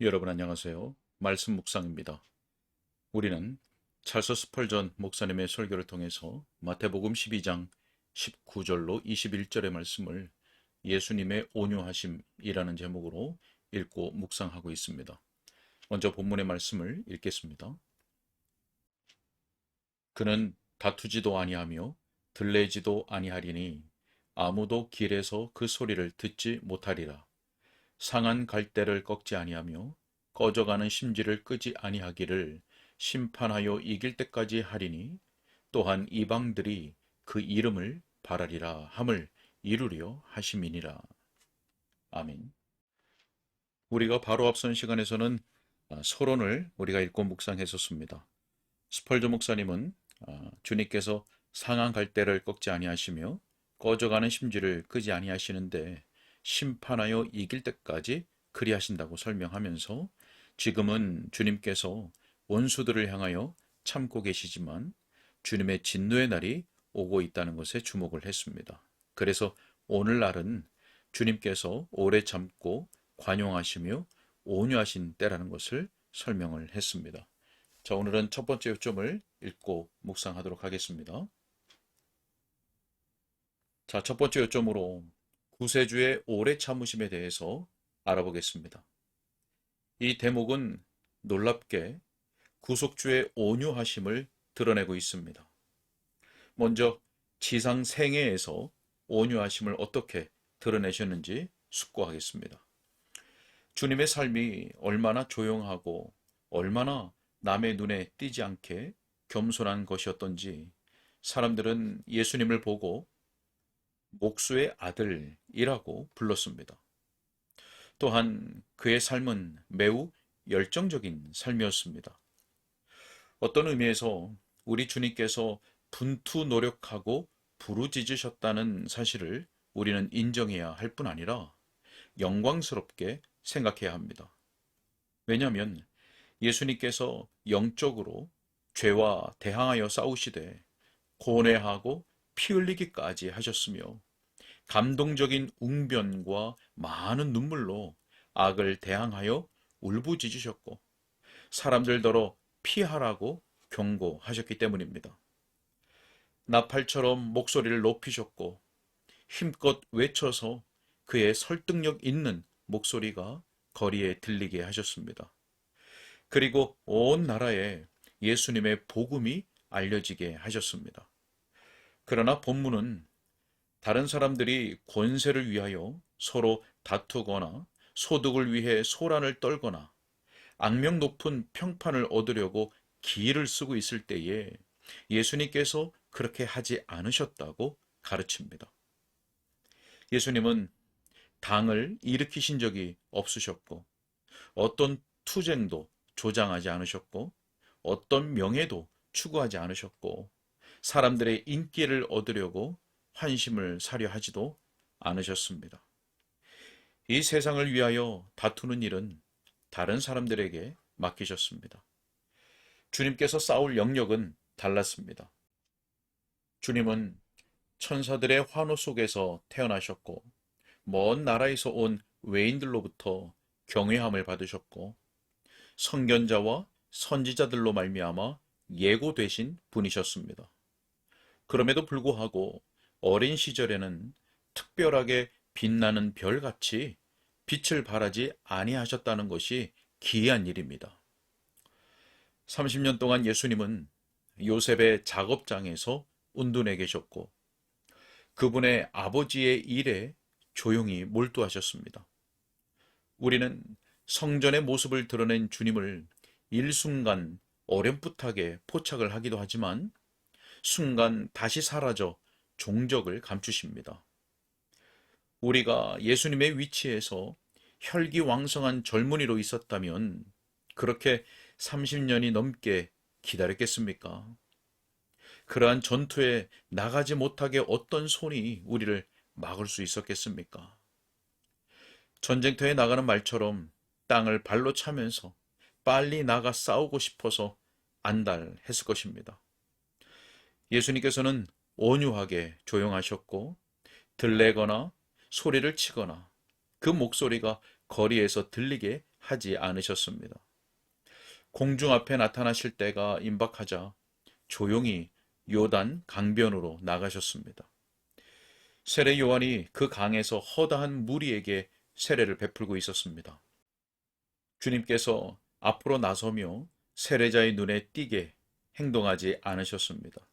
여러분 안녕하세요. 말씀 묵상입니다. 우리는 찰스 스펄전 목사님의 설교를 통해서 마태복음 12장 19절로 21절의 말씀을 예수님의 온유하심이라는 제목으로 읽고 묵상하고 있습니다. 먼저 본문의 말씀을 읽겠습니다. 그는 다투지도 아니하며 들레지도 아니하리니 아무도 길에서 그 소리를 듣지 못하리라. 상한 갈대를 꺾지 아니하며 꺼져가는 심지를 끄지 아니하기를 심판하여 이길 때까지 하리니 또한 이방들이 그 이름을 바라리라 함을 이루려 하심이니라. 아멘. 우리가 바로 앞선 시간에서는 아, 서론을 우리가 읽고 묵상했었습니다. 스펄저 목사님은 아, 주님께서 상한 갈대를 꺾지 아니하시며 꺼져가는 심지를 끄지 아니하시는데 심판하여 이길 때까지 그리하신다고 설명하면서 지금은 주님께서 원수들을 향하여 참고 계시지만 주님의 진노의 날이 오고 있다는 것에 주목을 했습니다. 그래서 오늘날은 주님께서 오래 참고 관용하시며 온유하신 때라는 것을 설명을 했습니다. 자, 오늘은 첫 번째 요점을 읽고 묵상하도록 하겠습니다. 자, 첫 번째 요점으로 구세주의 오래 참으심에 대해서 알아보겠습니다. 이 대목은 놀랍게 구속주의 온유하심을 드러내고 있습니다. 먼저 지상 생애에서 온유하심을 어떻게 드러내셨는지 숙고하겠습니다. 주님의 삶이 얼마나 조용하고 얼마나 남의 눈에 띄지 않게 겸손한 것이었던지 사람들은 예수님을 보고 목수의 아들이라고 불렀습니다. 또한 그의 삶은 매우 열정적인 삶이었습니다. 어떤 의미에서 우리 주님께서 분투 노력하고 부르짖으셨다는 사실을 우리는 인정해야 할 뿐 아니라 영광스럽게 생각해야 합니다. 왜냐하면 예수님께서 영적으로 죄와 대항하여 싸우시되 고뇌하고 피 흘리기까지 하셨으며 감동적인 웅변과 많은 눈물로 악을 대항하여 울부짖으셨고 사람들더러 피하라고 경고하셨기 때문입니다. 나팔처럼 목소리를 높이셨고 힘껏 외쳐서 그의 설득력 있는 목소리가 거리에 들리게 하셨습니다. 그리고 온 나라에 예수님의 복음이 알려지게 하셨습니다. 그러나 본문은 다른 사람들이 권세를 위하여 서로 다투거나 소득을 위해 소란을 떨거나 악명 높은 평판을 얻으려고 기를 쓰고 있을 때에 예수님께서 그렇게 하지 않으셨다고 가르칩니다. 예수님은 당을 일으키신 적이 없으셨고 어떤 투쟁도 조장하지 않으셨고 어떤 명예도 추구하지 않으셨고 사람들의 인기를 얻으려고 환심을 사려 하지도 않으셨습니다. 이 세상을 위하여 다투는 일은 다른 사람들에게 맡기셨습니다. 주님께서 싸울 영역은 달랐습니다. 주님은 천사들의 환호 속에서 태어나셨고, 먼 나라에서 온 외인들로부터 경외함을 받으셨고, 성견자와 선지자들로 말미암아 예고되신 분이셨습니다. 그럼에도 불구하고 어린 시절에는 특별하게 빛나는 별같이 빛을 발하지 아니하셨다는 것이 기이한 일입니다. 30년 동안 예수님은 요셉의 작업장에서 운둔해 계셨고 그분의 아버지의 일에 조용히 몰두하셨습니다. 우리는 성전의 모습을 드러낸 주님을 일순간 어렴풋하게 포착을 하기도 하지만 순간 다시 사라져 종적을 감추십니다. 우리가 예수님의 위치에서 혈기왕성한 젊은이로 있었다면 그렇게 30년이 넘게 기다렸겠습니까? 그러한 전투에 나가지 못하게 어떤 손이 우리를 막을 수 있었겠습니까? 전쟁터에 나가는 말처럼 땅을 발로 차면서 빨리 나가 싸우고 싶어서 안달했을 것입니다. 예수님께서는 온유하게 조용하셨고 들레거나 소리를 치거나 그 목소리가 거리에서 들리게 하지 않으셨습니다. 공중 앞에 나타나실 때가 임박하자 조용히 요단 강변으로 나가셨습니다. 세례 요한이 그 강에서 허다한 무리에게 세례를 베풀고 있었습니다. 주님께서 앞으로 나서며 세례자의 눈에 띄게 행동하지 않으셨습니다.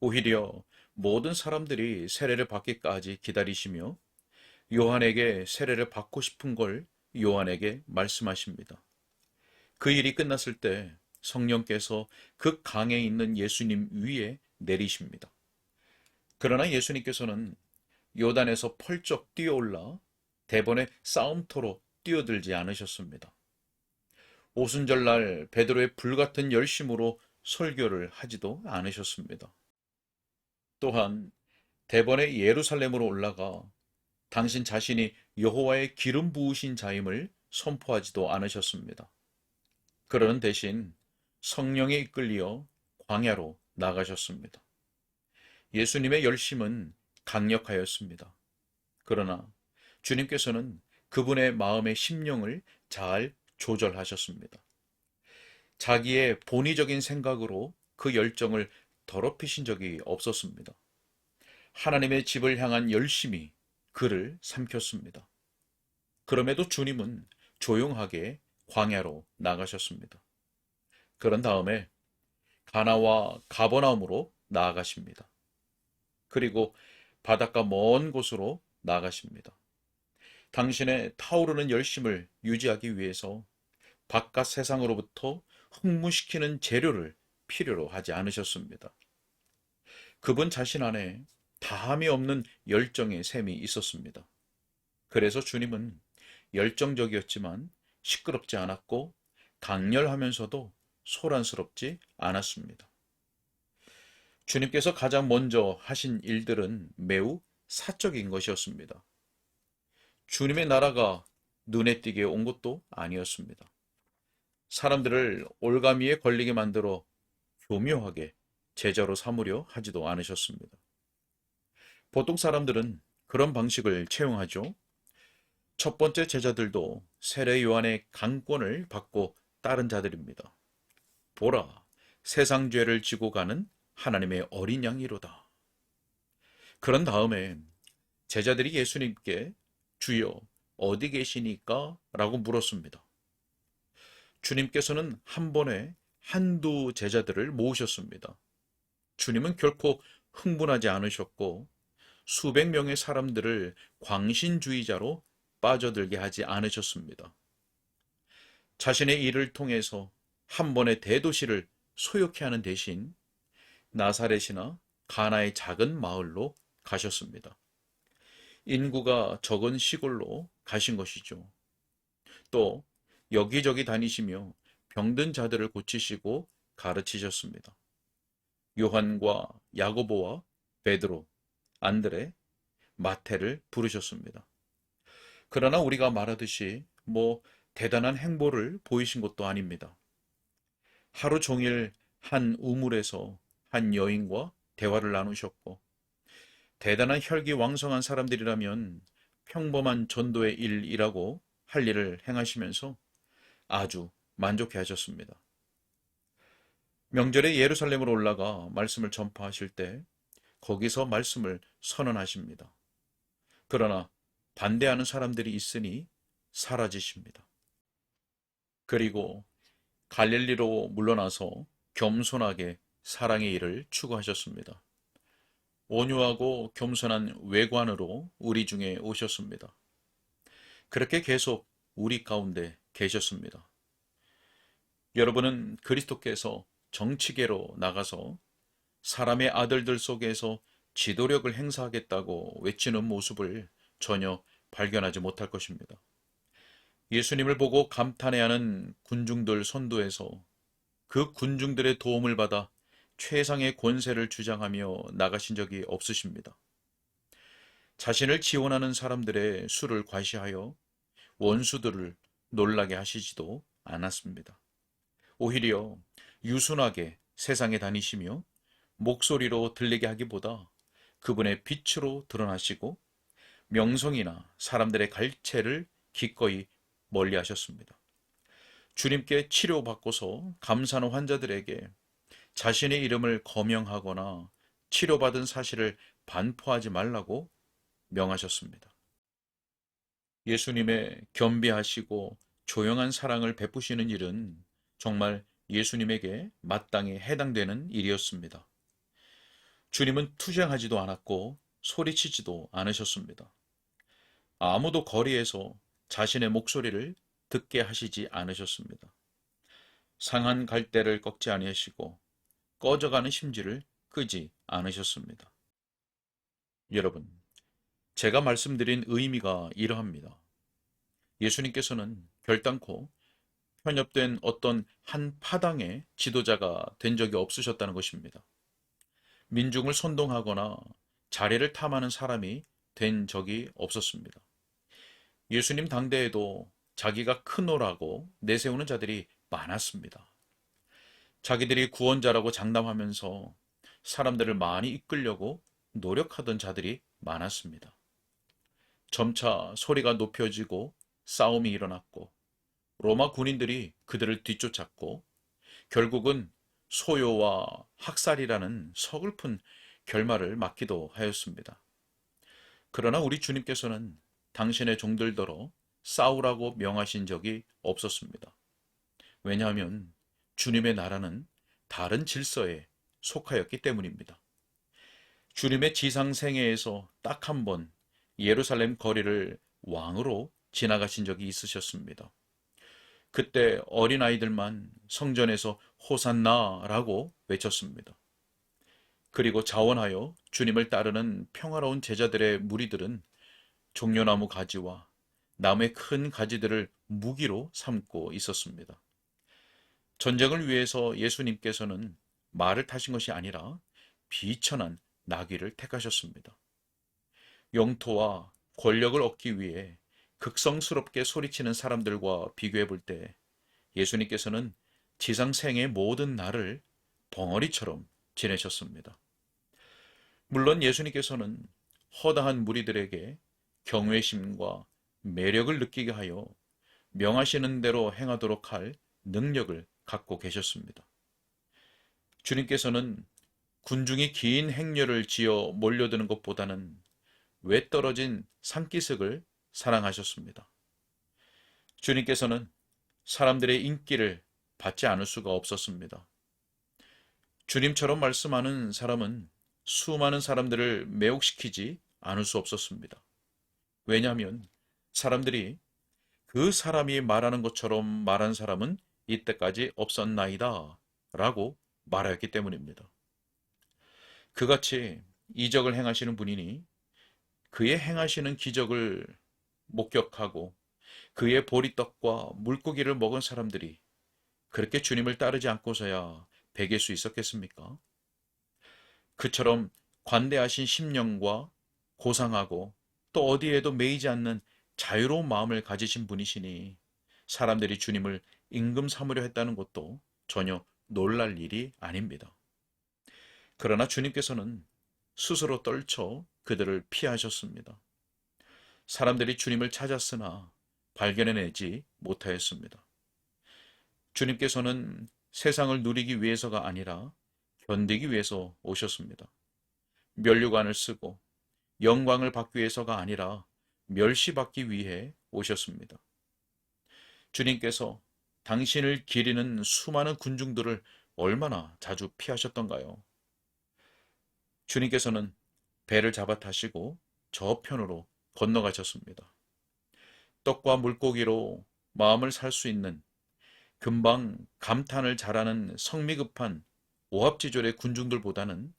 오히려 모든 사람들이 세례를 받기까지 기다리시며 요한에게 세례를 받고 싶은 걸 요한에게 말씀하십니다. 그 일이 끝났을 때 성령께서 그 강에 있는 예수님 위에 내리십니다. 그러나 예수님께서는 요단에서 펄쩍 뛰어올라 대번에 싸움터로 뛰어들지 않으셨습니다. 오순절날 베드로의 불같은 열심으로 설교를 하지도 않으셨습니다. 또한 대번에 예루살렘으로 올라가 당신 자신이 여호와의 기름 부으신 자임을 선포하지도 않으셨습니다. 그러는 대신 성령에 이끌려 광야로 나가셨습니다. 예수님의 열심은 강력하였습니다. 그러나 주님께서는 그분의 마음의 심령을 잘 조절하셨습니다. 자기의 본의적인 생각으로 그 열정을 더럽히신 적이 없었습니다. 하나님의 집을 향한 열심이 그를 삼켰습니다. 그럼에도 주님은 조용하게 광야로 나가셨습니다. 그런 다음에 가나와 가버나움으로 나아가십니다. 그리고 바닷가 먼 곳으로 나가십니다. 당신의 타오르는 열심을 유지하기 위해서 바깥 세상으로부터 흥무시키는 재료를 필요로 하지 않으셨습니다. 그분 자신 안에 다함이 없는 열정의 셈이 있었습니다. 그래서 주님은 열정적이었지만 시끄럽지 않았고 강렬하면서도 소란스럽지 않았습니다. 주님께서 가장 먼저 하신 일들은 매우 사적인 것이었습니다. 주님의 나라가 눈에 띄게 온 것도 아니었습니다. 사람들을 올가미에 걸리게 만들어 교묘하게 제자로 삼으려 하지도 않으셨습니다. 보통 사람들은 그런 방식을 채용하죠. 첫 번째 제자들도 세례 요한의 강권을 받고 따른 자들입니다. 보라, 세상 죄를 지고 가는 하나님의 어린 양이로다. 그런 다음에 제자들이 예수님께 주여 어디 계시니까? 라고 물었습니다. 주님께서는 한 번에 한두 제자들을 모으셨습니다. 주님은 결코 흥분하지 않으셨고 수백 명의 사람들을 광신주의자로 빠져들게 하지 않으셨습니다. 자신의 일을 통해서 한 번의 대도시를 소욕해 하는 대신 나사렛이나 가나의 작은 마을로 가셨습니다. 인구가 적은 시골로 가신 것이죠. 또 여기저기 다니시며 병든 자들을 고치시고 가르치셨습니다. 요한과 야고보와 베드로, 안드레, 마테를 부르셨습니다. 그러나 우리가 말하듯이 뭐 대단한 행보를 보이신 것도 아닙니다. 하루 종일 한 우물에서 한 여인과 대화를 나누셨고 대단한 혈기 왕성한 사람들이라면 평범한 전도의 일이라고 할 일을 행하시면서 아주 만족해 하셨습니다. 명절에 예루살렘으로 올라가 말씀을 전파하실 때 거기서 말씀을 선언하십니다. 그러나 반대하는 사람들이 있으니 사라지십니다. 그리고 갈릴리로 물러나서 겸손하게 사랑의 일을 추구하셨습니다. 온유하고 겸손한 외관으로 우리 중에 오셨습니다. 그렇게 계속 우리 가운데 계셨습니다. 여러분은 그리스도께서 정치계로 나가서 사람의 아들들 속에서 지도력을 행사하겠다고 외치는 모습을 전혀 발견하지 못할 것입니다. 예수님을 보고 감탄해하는 군중들 선두에서 그 군중들의 도움을 받아 최상의 권세를 주장하며 나가신 적이 없으십니다. 자신을 지원하는 사람들의 수를 과시하여 원수들을 놀라게 하시지도 않았습니다. 오히려 유순하게 세상에 다니시며 목소리로 들리게 하기보다 그분의 빛으로 드러나시고 명성이나 사람들의 갈채를 기꺼이 멀리 하셨습니다. 주님께 치료받고서 감사하는 환자들에게 자신의 이름을 거명하거나 치료받은 사실을 반포하지 말라고 명하셨습니다. 예수님의 겸비하시고 조용한 사랑을 베푸시는 일은 정말 예수님에게 마땅히 해당되는 일이었습니다. 주님은 투쟁하지도 않았고 소리치지도 않으셨습니다. 아무도 거리에서 자신의 목소리를 듣게 하시지 않으셨습니다. 상한 갈대를 꺾지 아니하시고 꺼져가는 심지를 끄지 않으셨습니다. 여러분, 제가 말씀드린 의미가 이러합니다. 예수님께서는 결단코 편협된 어떤 한 파당의 지도자가 된 적이 없으셨다는 것입니다. 민중을 선동하거나 자리를 탐하는 사람이 된 적이 없었습니다. 예수님 당대에도 자기가 크노라고 내세우는 자들이 많았습니다. 자기들이 구원자라고 장담하면서 사람들을 많이 이끌려고 노력하던 자들이 많았습니다. 점차 소리가 높여지고 싸움이 일어났고 로마 군인들이 그들을 뒤쫓았고 결국은 소요와 학살이라는 서글픈 결말을 맞기도 하였습니다. 그러나 우리 주님께서는 당신의 종들더러 싸우라고 명하신 적이 없었습니다. 왜냐하면 주님의 나라는 다른 질서에 속하였기 때문입니다. 주님의 지상생애에서 딱 한 번 예루살렘 거리를 왕으로 지나가신 적이 있으셨습니다. 그때 어린아이들만 성전에서 호산나라고 외쳤습니다. 그리고 자원하여 주님을 따르는 평화로운 제자들의 무리들은 종려나무 가지와 나무의 큰 가지들을 무기로 삼고 있었습니다. 전쟁을 위해서 예수님께서는 말을 타신 것이 아니라 비천한 나귀를 택하셨습니다. 영토와 권력을 얻기 위해 극성스럽게 소리치는 사람들과 비교해 볼 때 예수님께서는 지상생의 모든 날을 벙어리처럼 지내셨습니다. 물론 예수님께서는 허다한 무리들에게 경외심과 매력을 느끼게 하여 명하시는 대로 행하도록 할 능력을 갖고 계셨습니다. 주님께서는 군중이 긴 행렬을 지어 몰려드는 것보다는 외 떨어진 산기슭을 사랑하셨습니다. 주님께서는 사람들의 인기를 받지 않을 수가 없었습니다. 주님처럼 말씀하는 사람은 수많은 사람들을 매혹시키지 않을 수 없었습니다. 왜냐하면 사람들이 그 사람이 말하는 것처럼 말한 사람은 이때까지 없었나이다 라고 말하였기 때문입니다. 그같이 이적을 행하시는 분이니 그의 행하시는 기적을 목격하고 그의 보리떡과 물고기를 먹은 사람들이 그렇게 주님을 따르지 않고서야 배길 수 있었겠습니까? 그처럼 관대하신 심령과 고상하고 또 어디에도 매이지 않는 자유로운 마음을 가지신 분이시니 사람들이 주님을 임금 삼으려 했다는 것도 전혀 놀랄 일이 아닙니다. 그러나 주님께서는 스스로 떨쳐 그들을 피하셨습니다. 사람들이 주님을 찾았으나 발견해내지 못하였습니다. 주님께서는 세상을 누리기 위해서가 아니라 견디기 위해서 오셨습니다. 면류관을 쓰고 영광을 받기 위해서가 아니라 멸시받기 위해 오셨습니다. 주님께서 당신을 기리는 수많은 군중들을 얼마나 자주 피하셨던가요? 주님께서는 배를 잡아 타시고 저편으로 건너가셨습니다. 떡과 물고기로 마음을 살 수 있는 금방 감탄을 잘하는 성미급한 오합지졸의 군중들보다는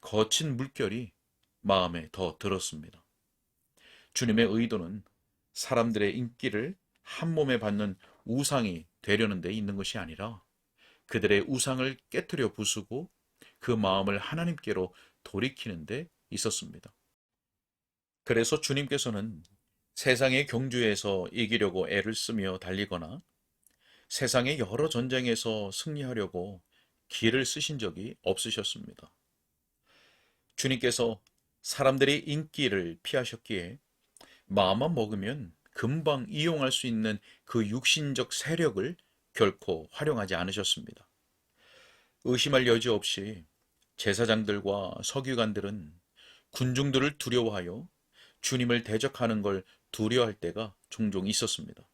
거친 물결이 마음에 더 들었습니다. 주님의 의도는 사람들의 인기를 한 몸에 받는 우상이 되려는 데 있는 것이 아니라 그들의 우상을 깨뜨려 부수고 그 마음을 하나님께로 돌이키는 데 있었습니다. 그래서 주님께서는 세상의 경주에서 이기려고 애를 쓰며 달리거나 세상의 여러 전쟁에서 승리하려고 길을 쓰신 적이 없으셨습니다. 주님께서 사람들의 인기를 피하셨기에 마음만 먹으면 금방 이용할 수 있는 그 육신적 세력을 결코 활용하지 않으셨습니다. 의심할 여지 없이 제사장들과 서기관들은 군중들을 두려워하여 주님을 대적하는 걸 두려워할 때가 종종 있었습니다.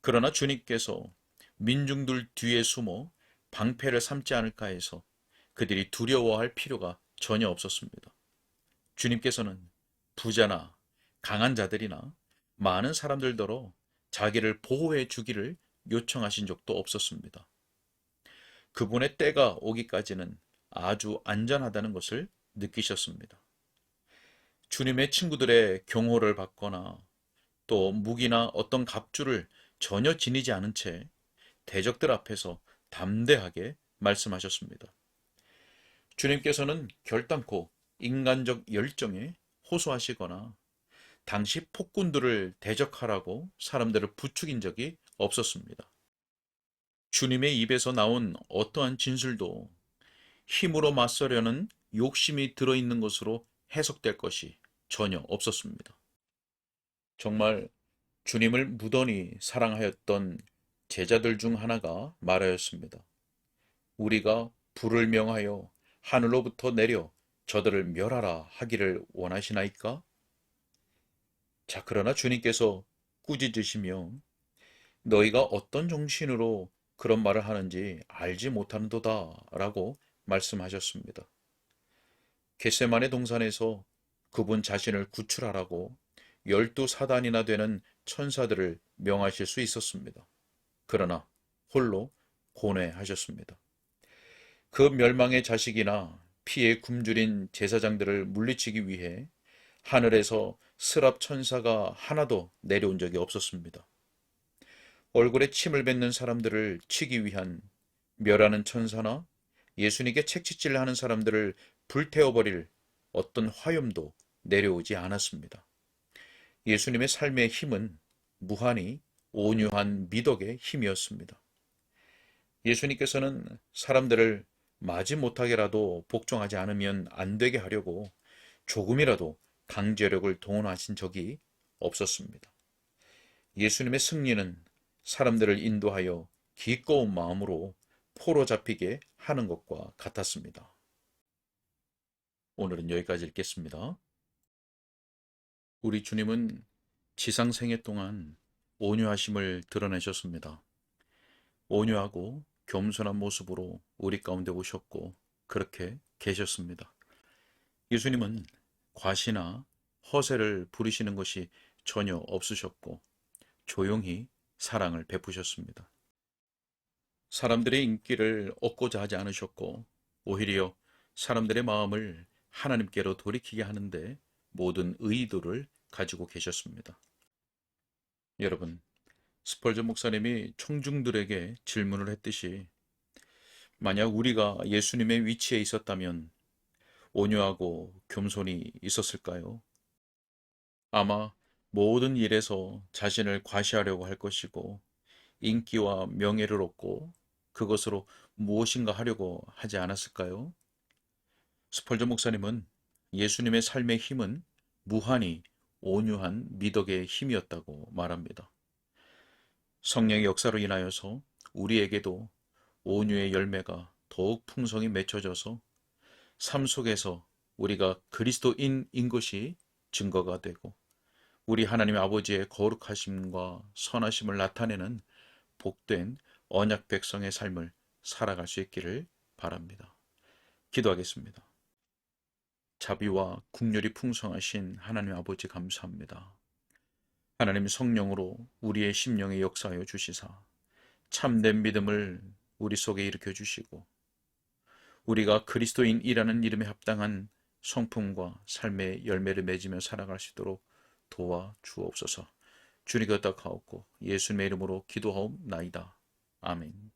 그러나 주님께서 민중들 뒤에 숨어 방패를 삼지 않을까 해서 그들이 두려워할 필요가 전혀 없었습니다. 주님께서는 부자나 강한 자들이나 많은 사람들더러 자기를 보호해 주기를 요청하신 적도 없었습니다. 그분의 때가 오기까지는 아주 안전하다는 것을 느끼셨습니다. 주님의 친구들의 경호를 받거나 또 무기나 어떤 갑주를 전혀 지니지 않은 채 대적들 앞에서 담대하게 말씀하셨습니다. 주님께서는 결단코 인간적 열정에 호소하시거나 당시 폭군들을 대적하라고 사람들을 부추긴 적이 없었습니다. 주님의 입에서 나온 어떠한 진술도 힘으로 맞서려는 욕심이 들어있는 것으로 해석될 것이 전혀 없었습니다. 정말 주님을 무던히 사랑하였던 제자들 중 하나가 말하였습니다. 우리가 불을 명하여 하늘로부터 내려 저들을 멸하라 하기를 원하시나이까? 자, 그러나 주님께서 꾸짖으시며 너희가 어떤 정신으로 그런 말을 하는지 알지 못하는도다 라고 말씀하셨습니다. 겟세만의 동산에서 그분 자신을 구출하라고 열두 사단이나 되는 천사들을 명하실 수 있었습니다. 그러나 홀로 고뇌하셨습니다. 그 멸망의 자식이나 피에 굶주린 제사장들을 물리치기 위해 하늘에서 스랍 천사가 하나도 내려온 적이 없었습니다. 얼굴에 침을 뱉는 사람들을 치기 위한 멸하는 천사나 예수님께 책짓질 하는 사람들을 불태워버릴 어떤 화염도 내려오지 않았습니다. 예수님의 삶의 힘은 무한히 온유한 미덕의 힘이었습니다. 예수님께서는 사람들을 마지 못하게라도 복종하지 않으면 안 되게 하려고 조금이라도 강제력을 동원하신 적이 없었습니다. 예수님의 승리는 사람들을 인도하여 기꺼운 마음으로 포로 잡히게 하는 것과 같았습니다. 오늘은 여기까지 읽겠습니다. 우리 주님은 지상 생애 동안 온유하심을 드러내셨습니다. 온유하고 겸손한 모습으로 우리 가운데 오셨고 그렇게 계셨습니다. 예수님은 과시나 허세를 부리시는 것이 전혀 없으셨고 조용히 사랑을 베푸셨습니다. 사람들의 인기를 얻고자 하지 않으셨고 오히려 사람들의 마음을 하나님께로 돌이키게 하는데 모든 의도를 가지고 계셨습니다. 여러분, 스펄저 목사님이 청중들에게 질문을 했듯이 만약 우리가 예수님의 위치에 있었다면 온유하고 겸손이 있었을까요? 아마 모든 일에서 자신을 과시하려고 할 것이고 인기와 명예를 얻고 그것으로 무엇인가 하려고 하지 않았을까요? 스펄저 목사님은 예수님의 삶의 힘은 무한히 온유한 미덕의 힘이었다고 말합니다. 성령의 역사로 인하여서 우리에게도 온유의 열매가 더욱 풍성히 맺혀져서 삶 속에서 우리가 그리스도인인 것이 증거가 되고 우리 하나님 아버지의 거룩하심과 선하심을 나타내는 복된 언약 백성의 삶을 살아갈 수 있기를 바랍니다. 기도하겠습니다. 자비와 국률이 풍성하신 하나님 아버지 감사합니다. 하나님 성령으로 우리의 심령에 역사하여 주시사 참된 믿음을 우리 속에 일으켜 주시고 우리가 그리스도인이라는 이름에 합당한 성품과 삶의 열매를 맺으며 살아갈 수 있도록 도와 주옵소서. 주님 곁다 가옵고 예수님의 이름으로 기도하옵나이다. 아멘.